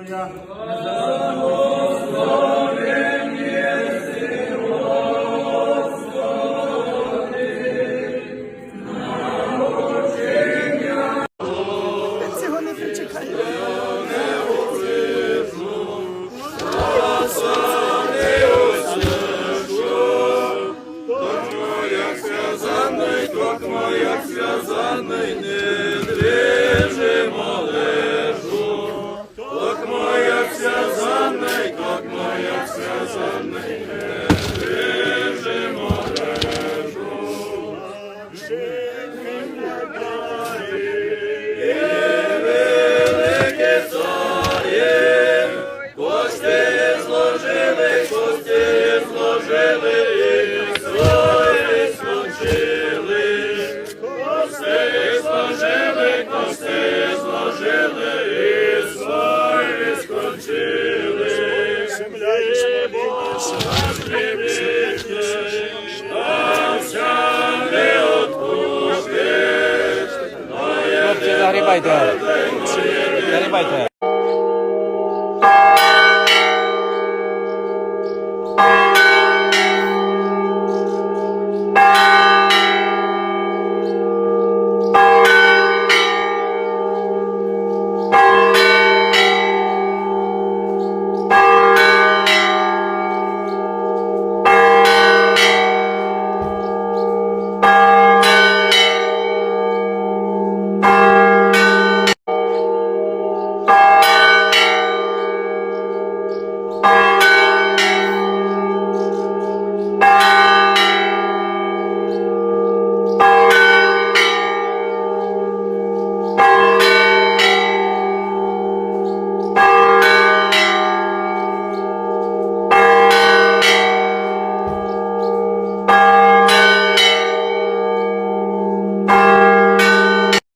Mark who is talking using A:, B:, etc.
A: शुक्रिया Amen. বাইতে হয়। বাইতে হয়? Bye.